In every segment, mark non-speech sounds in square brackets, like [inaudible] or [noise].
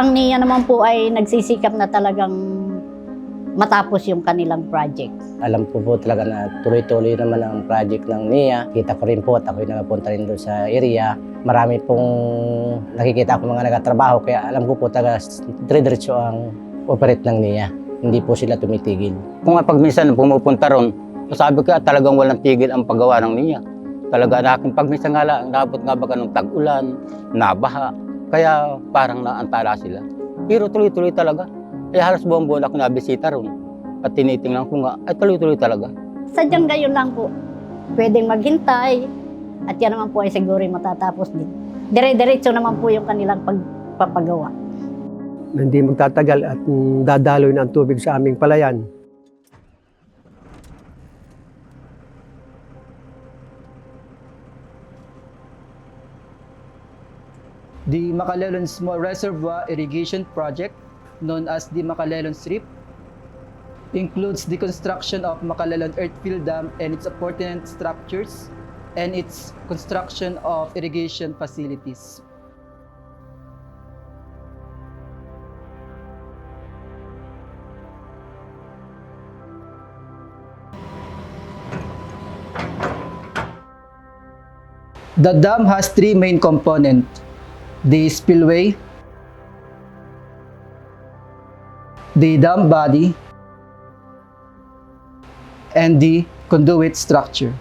Ang NIA naman po ay nagsisikap na talagang matapos yung kanilang project. Alam ko po talaga na tuloy-tuloy naman ang project ng NIA. Kita ko rin po at ako'y nakapunta rin doon sa area. Marami pong nakikita ko mga nagatrabaho kaya alam ko po talaga dire-diretso ang operate ng NIA. Hindi po sila tumitigil. Kung nga pag minsan pumupunta ron, sabi ko "Ah, talagang walang tigil ang paggawa ng niya. Talaga na akin, pag minsan nga lang, nabot nga baga ng tag-ulan, nabaha, kaya parang naantala sila. Pero tuloy-tuloy talaga. Kaya halos buong-buwan ako nabisita ron. At tinitingnan ko nga, ay tuloy-tuloy talaga. Sadyang gayon lang po. Pwedeng maghintay at yan naman po ay siguro matatapos din. Dire-diretso naman po yung kanilang pagpapagawa. hindi magtatagal at dadaloy na ang tubig sa aming palayan. The Macalelon Small Reservoir Irrigation Project, known as the Macalelon Strip, includes the construction of Macalelon Earthfield Dam and its appurtenant structures, and its construction of irrigation facilities. The dam has three main components the spillway, the dam body, and the conduit structure.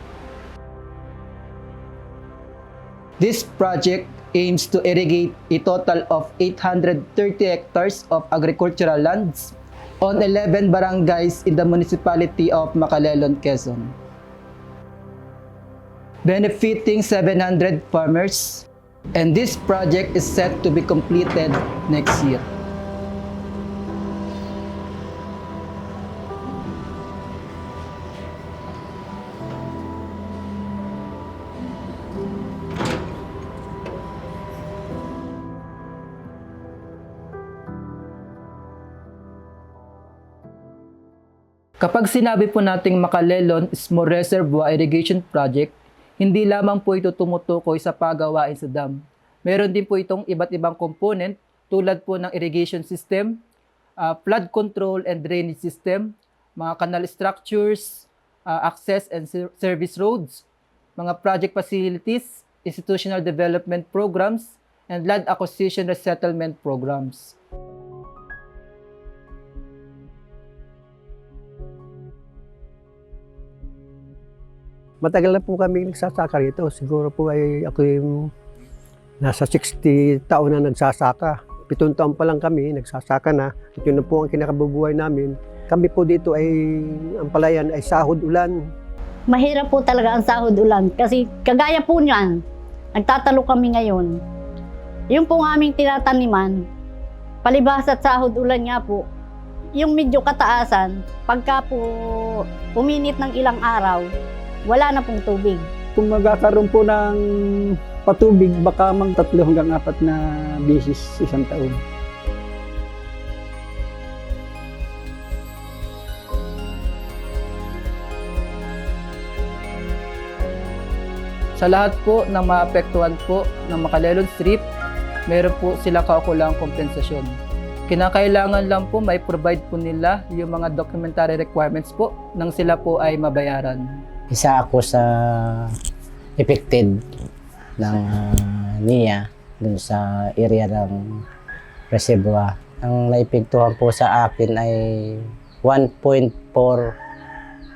This project aims to irrigate a total of 830 hectares of agricultural lands on 11 barangays in the municipality of Macalelon, Quezon, benefiting 700 farmers and this project is set to be completed next year. Kapag sinabi po nating Macalelon Small Reservoir Irrigation Project, hindi lamang po ito tumutukoy sa pagawain sa dam. Meron din po itong iba't ibang component tulad po ng irrigation system, uh, flood control and drainage system, mga canal structures, uh, access and ser- service roads, mga project facilities, institutional development programs, and land acquisition resettlement programs. Matagal na po kami nagsasaka rito. Siguro po ay ako yung nasa 60 taon na nagsasaka. Pitong taon pa lang kami, nagsasaka na. At yun na po ang kinakabubuhay namin. Kami po dito ay, ang palayan ay sahod ulan. Mahirap po talaga ang sahod ulan kasi kagaya po niyan, nagtatalo kami ngayon. Yung po aming tinataniman, palibhas at sahod ulan nga po, yung medyo kataasan, pagka po uminit ng ilang araw, wala na pong tubig. Kung magkakaroon po ng patubig, baka mang tatlo hanggang apat na bisis isang taon. Sa lahat po ng maapektuhan po ng Macalelon Strip, meron po sila kaukulang kompensasyon. Kinakailangan lang po may provide po nila yung mga documentary requirements po nang sila po ay mabayaran. Isa ako sa affected ng ah, NIA dun sa area ng reservoir. Ang naipigtuhan po sa akin ay 1.4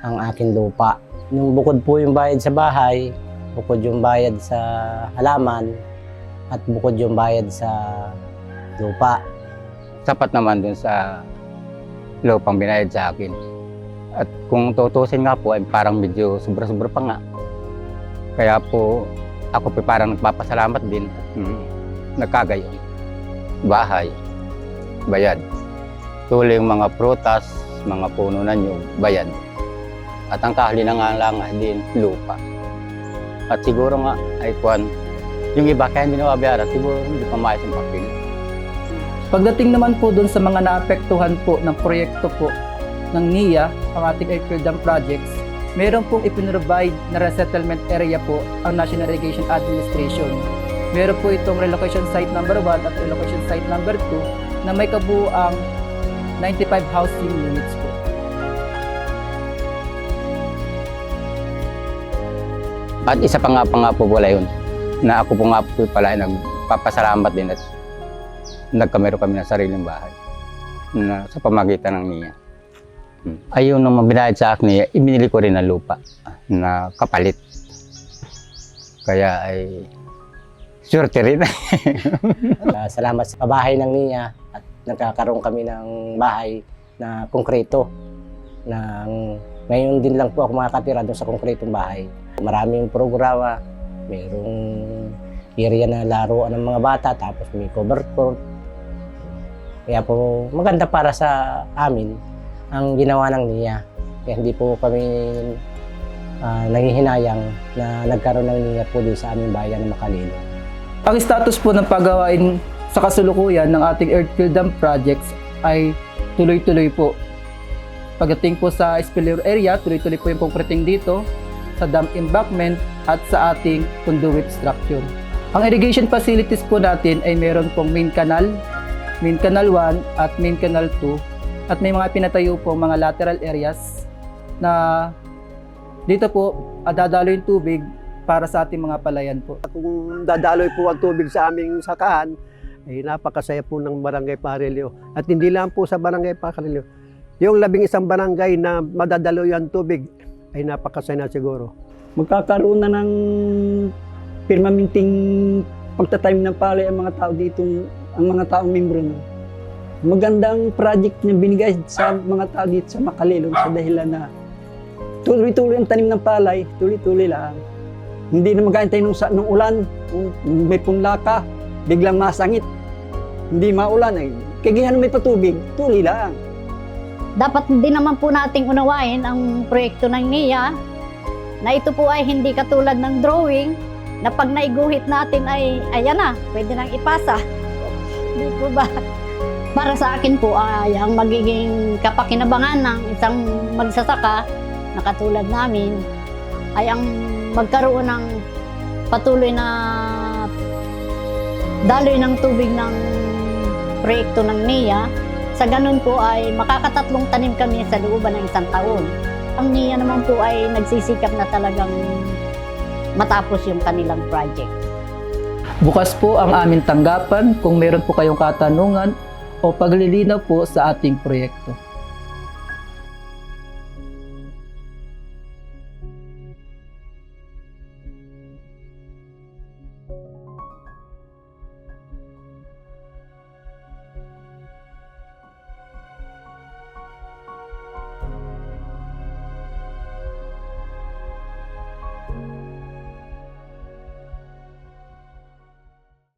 ang akin lupa. Nung bukod po yung bayad sa bahay, bukod yung bayad sa halaman, at bukod yung bayad sa lupa. Sapat naman dun sa lupang binayad sa akin. At kung tutusin nga po, ay parang medyo sobra-sobra pa nga. Kaya po, ako po parang nagpapasalamat din. Mm, nagkagayon. Bahay, bayad. Tuling mga prutas, mga puno na nyo, bayad. At ang kahalinangalangan din, lupa. At siguro nga, ay kwan, yung iba kaya hindi nababayaran, siguro hindi pa maayos ang papel. Pagdating naman po dun sa mga naapektuhan po ng proyekto po ng NIA, ang ating Airfield Dam Projects, meron pong ipinrovide na resettlement area po ang National Irrigation Administration. Meron po itong relocation site number 1 at relocation site number 2 na may kabuuang 95 housing units po. At isa pa nga pa nga po wala yun, na ako po nga po pala nagpapasalamat din at nagkamero kami ng sariling bahay na sa pamagitan ng niya. Ayun nung mabinayad sa akin niya, ibinili ko rin ng lupa na kapalit. Kaya ay swerte rin. [laughs] Ah, salamat sa pabahay ng niya at nagkakaroon kami ng bahay na konkreto. Na ngayon din lang po ako makakatira doon sa konkretong bahay. Maraming programa, mayroong area na laruan ng mga bata, tapos may cover court. Kaya po maganda para sa amin ang ginawa ng niya. Kaya hindi po kami ah, nanghihinayang na nagkaroon ng niya po din sa aming bayan ng Makalilo. Ang status po ng paggawain sa kasalukuyan ng ating Earthfield Dam projects ay tuloy-tuloy po. Pagdating po sa spiller area, tuloy-tuloy po yung concreting dito, sa dam embankment at sa ating conduit structure. Ang irrigation facilities po natin ay meron pong main canal, main canal 1 at main canal 2 at may mga pinatayo po mga lateral areas na dito po dadalo yung tubig para sa ating mga palayan po. Kung dadaloy po ang tubig sa aming sakahan, ay napakasaya po ng Barangay Parilio. At hindi lang po sa Barangay Parilio. Yung labing isang barangay na madadaloy ang tubig, ay napakasaya na siguro. Magkakaroon na ng permanenteng pagtatanim ng palay ang mga tao dito, ang mga taong membro na. Magandang project na binigay sa mga tao dito sa Makalilong sa dahilan na tuloy-tuloy ang tanim ng palay, tuloy-tuloy lang. Hindi na magantay nung, sa, nung ulan, kung may punlaka, biglang masangit. Hindi maulan ay kagihan may patubig, tuloy lang. Dapat din naman po nating unawain ang proyekto ng NIA na ito po ay hindi katulad ng drawing na pag naiguhit natin ay ayan na, pwede nang ipasa. [laughs] Hindi po ba? Para sa akin po ay ang magiging kapakinabangan ng isang magsasaka na katulad namin ay ang magkaroon ng patuloy na daloy ng tubig ng proyekto ng NIA sa ganun po ay makakatatlong tanim kami sa looban ng isang taon. Ang NIA naman po ay nagsisikap na talagang matapos yung kanilang project. Bukas po ang aming tanggapan kung meron po kayong katanungan o paglilinaw po sa ating proyekto.